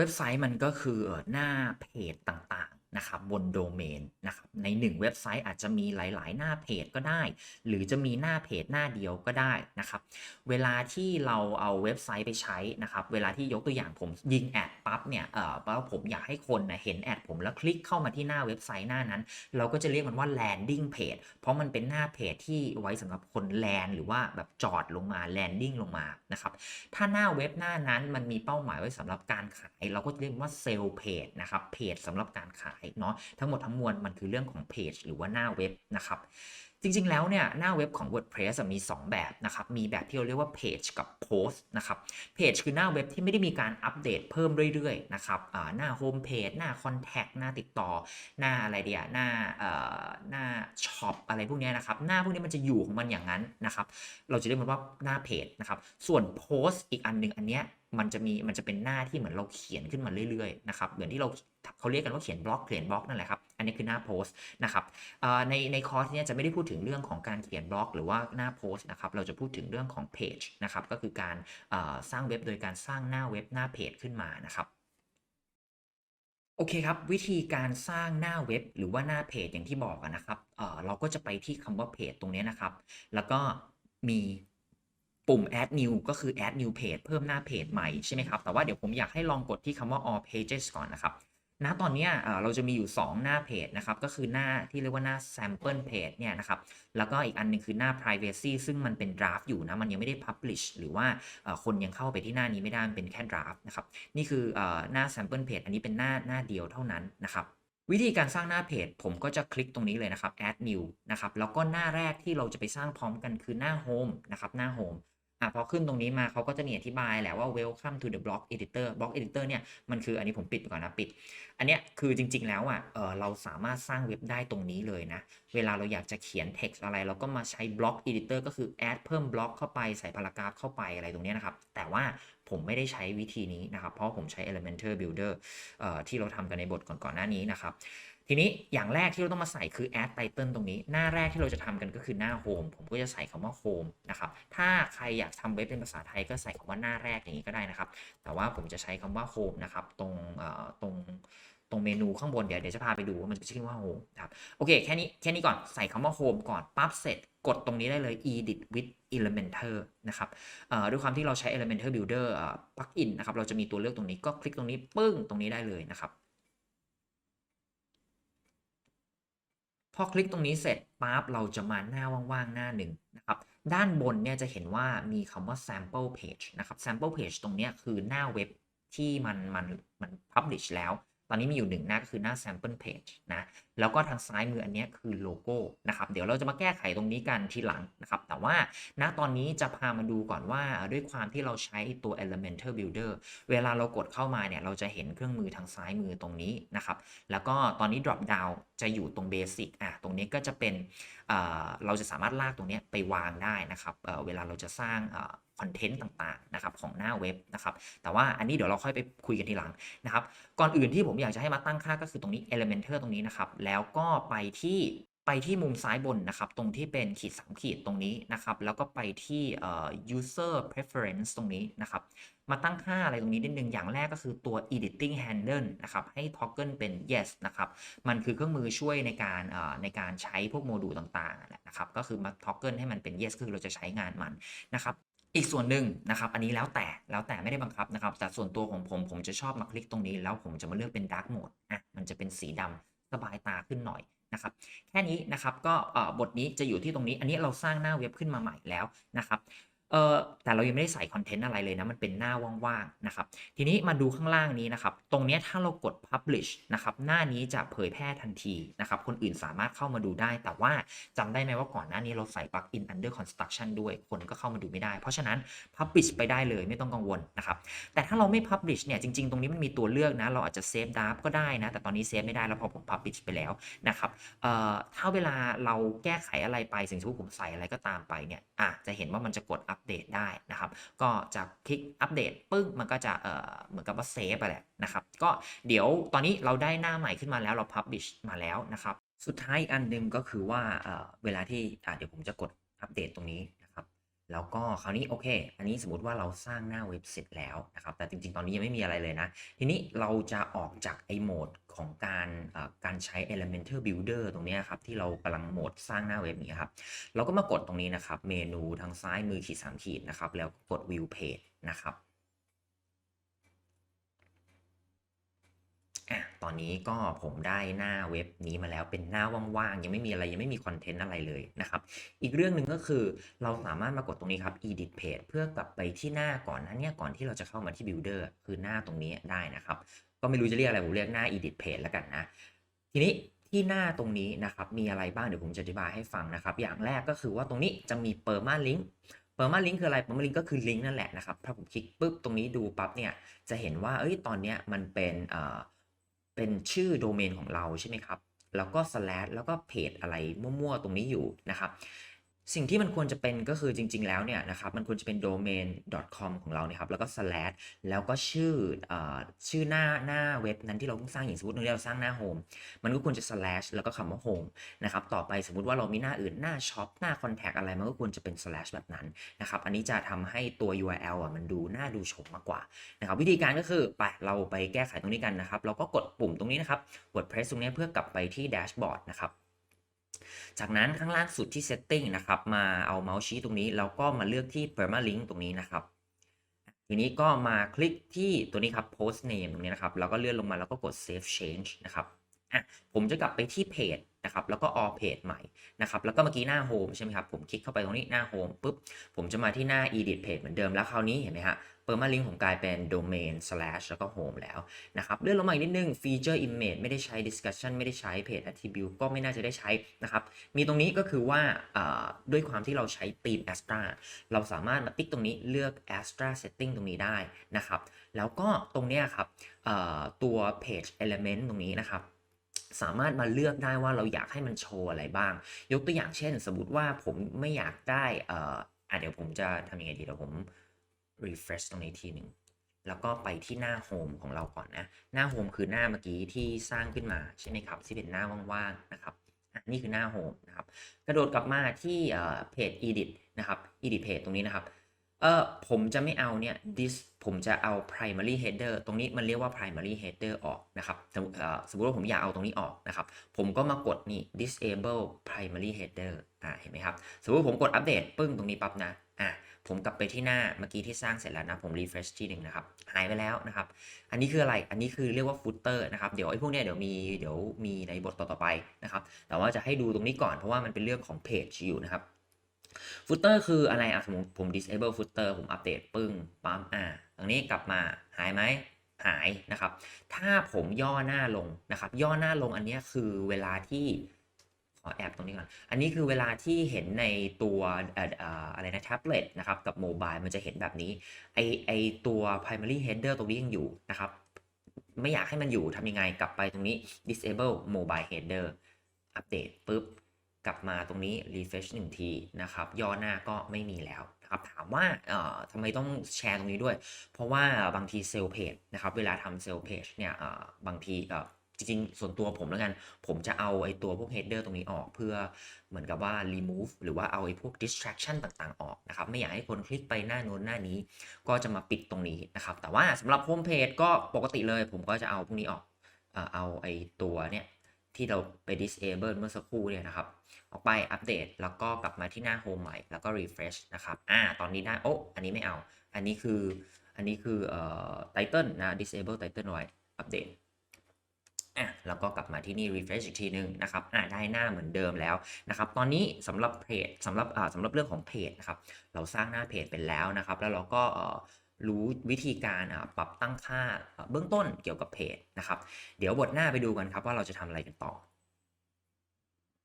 เว็บไซต์มันก็คือหน้าเพจต่าง นะครับบนโดเมนนะครับในหนึ่งเว็บไซต์อาจจะมีหลาย ๆ หน้าเพจก็ได้ หรือจะมีหน้าเพจหน้าเดียวก็ได้นะครับเวลาที่เราเอาเว็บไซต์ไปใช้นะครับเวลาที่ยกตัวอย่างผมยิงแอดปั๊บเนี่ยเออว่าผมอยากให้คนนะเห็นแอดผมแล้วคลิกเข้ามาที่หน้าเว็บไซต์หน้านั้น เราก็จะเรียกมันว่า landing page เพราะมันเป็นหน้าเพจที่ไว้สำหรับคนแลนหรือว่าแบบจอดลงมา landing ลงมานะครับถ้าหน้าเว็บหน้านั้นมันมีเป้าหมายไว้สำหรับการขาย เราก็จะเรียกว่าเซลล์เพจนะครับเพจสำหรับการขายเนาะทั้งหมดทั้งมวลมันคือเรื่องของเพจหรือว่าหน้าเว็บนะครับ จริง ๆ แล้วเนี่ยหน้าเว็บของ WordPress มี 2 แบบนะครับ มีแบบที่เราเรียกว่า Page กับ Post นะครับ Page คือหน้าเว็บที่ไม่ได้มีการอัปเดตเพิ่มเรื่อยๆนะครับหน้า Home Page หน้า Contact หน้าติดต่อ หน้าอะไรเดียหน้าหน้า Shop อะไรพวกนี้นะครับ หน้าพวกนี้มันจะอยู่ของมันอย่างนั้นนะครับ เราจะเรียกมันว่าหน้าเพจนะครับ ส่วน Post อีกอันหนึ่งอันเนี้ยมันจะมีมันจะเป็นหน้าที่เหมือนเราเขียนขึ้นมาเรื่อยๆนะครับเหมือนที่เราเขาเรียกกันว่าเขียนบล็อกเขียนบล็อกนั่นแหละครับ อันนี้คือหน้าโพสต์นะครับในในคอร์สนี้จะไม่ได้พูดถึงเรื่องของการเขียนบล็อก หรือว่าหน้าโพสต์นะครับเราจะพูดถึงเรื่องของเพจนะครับก็คือการสร้างเว็บโดยการสร้างหน้าเว็บหน้าเพจขึ้นมานะครับโอเคครับ วิธีการสร้างหน้าเว็บหรือว่าหน้าเพจอย่างที่บอกนะครับเเราก็จะไปที่คำว่าเพจตรงนี้นะครับ แล้วก็มีปุ่ม add new ก็คือ add new page เพิ่มหน้าเพจใหม่ใช่ไหมครับ แต่ว่าเดี๋ยวผมอยากให้ลองกดที่คำว่า all pages ก่อนนะครับ ณตอนนี้เราจะมีอยู่ 2 หน้าเพจนะครับ ก็คือหน้าที่เรียกว่าหน้า sample page เนี่ยนะครับ แล้วก็อีกอันนึงคือหน้า privacy ซึ่งมันเป็น draft อยู่นะ มันยังไม่ได้ publish หรือว่าคนยังเข้าไปที่หน้านี้ไม่ได้ มันเป็นแค่ draft นะครับ นี่คือหน้า sample page อันนี้เป็นหน้าหน้าเดียวเท่านั้นนะครับวิธีการสร้างหน้าเพจผมก็จะคลิกตรงนี้เลยนะครับ add new นะครับ แล้วก็หน้าแรกที่เราจะไปสร้างพร้อมกันคือหน้า home นะครับ หน้า home อะพอขึ้นตรงนี้มาเขาก็จะมีอธิบายแหละว่า welcome to the block editor block editor เนี่ยมันคืออันนี้ผมปิดก่อนนะปิด อันเนี้ยคือจริง ๆ แล้วอะเออเราสามารถสร้างเว็บได้ตรงนี้เลยนะ เวลาเราอยากจะเขียน text อะไร เราก็มาใช้ block editor ก็คือ add เพิ่มบล็อกเข้าไปใส่พารากราฟเข้าไปอะไรตรงนี้นะครับ แต่ว่าผมไม่ได้ใช้วิธีนี้นะครับ เพราะผมใช้ Elementor Builder เอ่อที่เราทำกันในบทก่อนๆหน้านี้นะครับ ทีนี้อย่างแรกที่เราต้องมาใส่คือ add title ตรงนี้ หน้าแรกที่เราจะทำกันก็คือหน้า home ผมก็จะใส่คำว่า home นะครับถ้าใครอยากทำเว็บเป็นภาษาไทยก็ใส่คำว่าหน้าแรกอย่างนี้ก็ได้นะครับ แต่ว่าผมจะใช้คำว่า home นะครับตรงตรงตรงเมนูข้างบนเดี๋ยวเดี๋ยวจะพาไปดูว่ามันจะชื่อว่า home ครับโอเคแค่นี้แค่นี้ก่อนใส่คำว่า home ก่อนปั๊บเสร็จกดตรงนี้ได้เลย edit with Elementor นะครับด้วยความที่เราใช้ Elementor Builder plugin นะครับ เราจะมีตัวเลือกตรงนี้ก็คลิกตรงนี้ปึ้งตรงนี้ได้เลยนะครับ อคลิกตรงนี้เสร็จปั๊บเราจะมาหน้าว่างๆ หน้าหนึ่งนะครับ ด้านบนเนี่ยจะเห็นว่ามีคำว่า sample page นะครับ sample page ตรงนี้คือหน้าเว็บที่มันมันมัน publish แล้ว ตอนนี้มีอยู่หนึ่งหน้าก็คือหน้า sample page นะแล้วก็ทางซ้ายมืออันนี้คือโลโก้นะครับเดี๋ยวเราจะมาแก้ไขตรงนี้กันทีหลังนะครับแต่ว่าณตอนนี้จะพามาดูก่อนว่าด้วยความที่เราใช้ตัว Elementor Builder เวลาเรากดเข้ามาเนี่ยเราจะเห็นเครื่องมือทางซ้ายมือตรงนี้นะครับแล้วก็ตอนนี้ drop down จะอยู่ตรง basic อะตรงนี้ก็จะเป็นเราจะสามารถลากตรงนี้ไปวางได้นะครับเเวลาเราจะสร้าง คอนเทนต์ต่างๆนะครับของหน้าเว็บนะครับแต่ว่าอันนี้เดี๋ยวเราค่อยไปคุยกันทีหลังนะครับก่อนอื่นที่ผมอยากจะให้มาตั้งค่าก็คือตรงนี้ Elementor ตรงนี้นะครับแล้วก็ไปที่ไปที่มุมซ้ายบนนะครับ ตรงที่เป็นขีด 3 ขีดตรงนี้นะครับ แล้วก็ไปที่ user preference ตรงนี้นะครับ มาตั้งค่าอะไรตรงนี้นิดนึง อย่างแรกก็คือตัว editing handle นะครับ ให้ toggle เป็น yes นะครับ มันคือเครื่องมือช่วยในการในการใช้พวกโมดูลต่างๆนะครับ ก็คือมา toggle ให้มันเป็น yes คือเราจะใช้งานมันนะครับ อีกส่วนหนึ่งนะครับ อันนี้แล้วแต่แล้วแต่ไม่ได้บังคับนะครับ แต่ส่วนตัวของผมผมจะชอบมาคลิกตรงนี้ แล้วผมจะมาเลือกเป็นดาร์กโหมดอะมันจะเป็นสีดำสบายตาขึ้นหน่อยนะครับแค่นี้นะครับก็บทนี้จะอยู่ที่ตรงนี้ อันนี้เราสร้างหน้าเว็บขึ้นมาใหม่แล้วนะครับ เออแต่เรายังไม่ได้ใส่คอนเทนต์อะไรเลยนะ มันเป็นหน้าว่างๆนะครับ ทีนี้มาดูข้างล่างนี้นะครับ ตรงนี้ถ้าเรากด publish นะครับ หน้านี้จะเผยแพร่ทันทีนะครับ คนอื่นสามารถเข้ามาดูได้ แต่ว่าจำได้ไหมว่าก่อนหน้านี้เราใส่ plugin under construction ด้วย คนก็เข้ามาดูไม่ได้ เพราะฉะนั้น publish ไปได้เลยไม่ต้องกังวลนะครับ แต่ถ้าเราไม่ publish เนี่ย จริงๆ ตรงนี้มันมีตัวเลือกนะ เราอาจจะ save draft ก็ได้นะ แต่ตอนนี้เซฟไม่ได้แล้วพอผม publish ไปแล้วนะครับเอ่อถ้าเวลาเราแก้ไขอะไรไป สิ่งที่ผมใส่อะไรก็ตามไปเนี่ยอะจะเห็นว่ามันจะกดอัปเดตได้นะครับ ก็จะคลิกอัปเดตปึ้งมันก็จะเอ่อเหมือนกับว่าเซฟไปแหละนะครับ ก็เดี๋ยวตอนนี้เราได้หน้าใหม่ขึ้นมาแล้วเราพับบิชมาแล้วนะครับ สุดท้ายอันนึงก็คือว่าเวลาที่เดี๋ยวผมจะกดอัปเดตตรงนี้ แล้วก็คราวนี้โอเค อันนี้สมมติว่าเราสร้างหน้าเว็บเสร็จแล้วนะครับ แต่จริงๆ ตอนนี้ยังไม่มีอะไรเลยนะ ทีนี้เราจะออกจากไอโหมดของการการใช้ Elementor Builder ตรงนี้ครับ ที่เรากำลังโหมดสร้างหน้าเว็บนี้ครับ เราก็มากดตรงนี้นะครับ เมนูทางซ้ายมือขีดสามขีดนะครับ แล้วกด View Page นะครับ อะ ตอนนี้ก็ผมได้หน้าเว็บนี้มาแล้วเป็นหน้าว่างๆ ยังไม่มีอะไรยังไม่มีคอนเทนต์อะไรเลยนะครับ อีกเรื่องหนึ่งก็คือเราสามารถมากดตรงนี้ครับ edit page เพื่อกลับไปที่หน้าก่อนหนั้นเนี่ยก่อนที่เราจะเข้ามาที่ builder คือหน้าตรงนี้ได้นะครับ ก็ไม่รู้จะเรียกอะไรผมเรียกหน้า edit page แล้วกันนะ ทีนี้ที่หน้าตรงนี้นะครับ มีอะไรบ้างเดี๋ยวผมจะอธิบายให้ฟังนะครับ อย่างแรกก็คือว่าตรงนี้จะมี permalink permalink คืออะไร permalink ก็คือลิงก์นั่นแหละนะครับ ถ้าผมคลิกปุ๊บตรงนี้ดูปั๊บเนี่ย จะเห็นว่า เอ้ย ตอนเนี้ยมันเป็นเอ่อ เป็นชื่อโดเมนของเราใช่ไหมครับ แล้วก็ slash แล้วก็เพจอะไรมั่วๆ ตรงนี้อยู่นะครับ สิ่งที่มันควรจะเป็นก็คือจริง ๆ แล้วเนี่ยนะครับมันควรจะเป็น domain com ของเราเนี่ยครับแล้วก็ slash แล้วก็ชื่ออชื่อหน้าหน้าเว็บนั้นที่เราเพิ่งสร้างอย่างสมมติเราสร้างหน้า home มันก็ควรจะ slash แล้วก็คำว่า home นะครับต่อไปสมมุติว่าเรามีหน้าอื่นหน้า shop หน้า contact อะไรมันก็ควรจะเป็น slash แบบนั้นนะครับอันนี้จะทำให้ตัว URL อะมันดูน่าดูชมมากกว่านะครับวิธีการก็คือไปเราไปแก้ไขตรงนี้กันนะครับเราก็กดปุ่มตรงนี้นะครับ WordPress ตรงนี้เพื่อกลับไปที่แดชบอร์ดนะครับ จากนั้นข้างล่างสุดที่ Setting นะครับ มาเอาเมาส์ชี้ตรงนี้ แล้วก็มาเลือกที่ Permalink ตรงนี้นะครับ ทีนี้ก็มาคลิกที่ตัวนี้ครับ Post Name ตรงนี้นะครับ แล้วก็เลื่อนลงมาแล้วก็กด Save Change นะครับอะผมจะกลับไปที่เพจนะครับ แล้วก็ All Page ใหม่นะครับ แล้วก็เมื่อกี้หน้า Home ใช่ไหมครับ ผมคลิกเข้าไปตรงนี้หน้า Home ปุ๊บ ผมจะมาที่หน้า Edit Page เหมือนเดิม แล้วคราวนี้เห็นไหมฮะ Permalink ผมกลายเป็น Domain slash แล้วก็ Home แล้วนะครับเลื่อนลงมาอีกนิดนึง Feature Image ไม่ได้ใช้ Discussion ไม่ได้ใช้ Page Attribute ก็ไม่น่าจะได้ใช้นะครับ มีตรงนี้ก็คือว่าด้วยความที่เราใช้ธีม Astra เราสามารถมาติ๊กตรงนี้เลือก Astra Setting ตรงนี้ได้นะครับ แล้วก็ตรงเนี้ยครับตัว Page Element ตรงนี้นะครับสามารถมาเลือกได้ว่าเราอยากให้มันโชว์อะไรบ้าง ยกตัวอย่างเช่น สมมติว่าผมไม่อยากได้อ่ออะเดี๋ยวผมจะทำยังไงดีเดี๋ยวผม refresh ตรงนี้ทีหนึ่งแล้วก็ไปที่หน้า Home ของเราก่อนนะ หน้า Home คือหน้าเมื่อกี้ที่สร้างขึ้นมาใช่ไหมครับที่เป็นหน้าว่างๆนะครับนี่คือหน้า Home นะครับ กระโดดกลับมาที่เอ่อเพจ edit นะครับ edit page ตรงนี้นะครับ เออผมจะไม่เอาเนี่ย this ผมจะเอา primary header ตรงนี้มันเรียกว่า primary header ออกนะครับสมมติเอ่อสมมติว่าผมอยากเอาตรงนี้ออกนะครับ ผมก็มากดนี่ disable primary header อ่าเห็นไหมครับ สมมติผมกดอัปเดตปึ้งตรงนี้ปั๊บนะอ่าผมกลับไปที่หน้าเมื่อกี้ที่สร้างเสร็จแล้วนะ ผม refresh ที่หนึ่งนะครับ หายไปแล้วนะครับ อันนี้คืออะไร อันนี้คือเรียกว่า footer นะครับ เดี๋ยวไอ้พวกเนี้ยเดี๋ยวมีเดี๋ยวมีในบทต่อๆไปนะครับ แต่ว่าจะให้ดูตรงนี้ก่อนเพราะว่ามันเป็นเรื่องของ page อยู่นะครับ ฟุตเตอร์คืออะไรอะสมมติผม disable footer ผมอัปเดตปึ้งปั๊มอ่าตรงนี้กลับมาหายไหมหายนะครับ ถ้าผมย่อหน้าลงนะครับ ย่อหน้าลงอันนี้คือเวลาที่ขอแอบตรงนี้ก่อน อันนี้คือเวลาที่เห็นในตัวเอ่อเอ่ออะไรนะแท็บเล็ตนะครับกับโมบายมันจะเห็นแบบนี้ ไอไอตัว primary header ตรงนี้ยังอยู่นะครับ ไม่อยากให้มันอยู่ทำยังไงกลับไปตรงนี้ disable mobile header อัปเดตปุ๊บ กลับมาตรงนี้ refresh หนึ่งทีนะครับ ย่อหน้าก็ไม่มีแล้วนะครับถามว่าเอ่อทำไมต้องแชร์ตรงนี้ด้วย เพราะว่าบางทีเซลล์เพจนะครับเวลาทำเซลล์เพจเนี่ยเอ่อบางทีเอ่อจริงๆ ส่วนตัวผมแล้วกัน ผมจะเอาไอ้ตัวพวก header ตรงนี้ออกเพื่อเหมือนกับว่า remove หรือว่าเอาไอ้พวก distraction ต่างๆ ออกนะครับ ไม่อยากให้คนคลิกไปหน้าโน้นหน้านี้ ก็จะมาปิดตรงนี้นะครับ แต่ว่าสำหรับ home page ก็ปกติเลย ผมก็จะเอาพวกนี้ออก เอ่อเอาไอ้ตัวเนี่ย ที่เราไป disable เมื่อสักครู่เนี่ยนะครับ ออกไปอัปเดตแล้วก็กลับมาที่หน้า Home ใหม่แล้วก็ refresh นะครับ อ่า ตอนนี้ได้ โอ้ อันนี้ไม่เอา อันนี้คือ อันนี้คือเอ่อ title นะ disable title ไว้อัปเดตอะแล้วก็กลับมาที่นี่ refresh อีกทีหนึ่งนะครับอ่าได้หน้าเหมือนเดิมแล้วนะครับ ตอนนี้สำหรับเพจสำหรับอ่าสำหรับเรื่องของเพจนะครับ เราสร้างหน้าเพจเป็นแล้วนะครับ แล้วเราก็เอ่อ รู้วิธีการปรับตั้งค่าเอ่อเบื้องต้นเกี่ยวกับเพจนะครับ เดี๋ยวบทหน้าไปดูกันครับว่าเราจะทำอะไรกันต่อ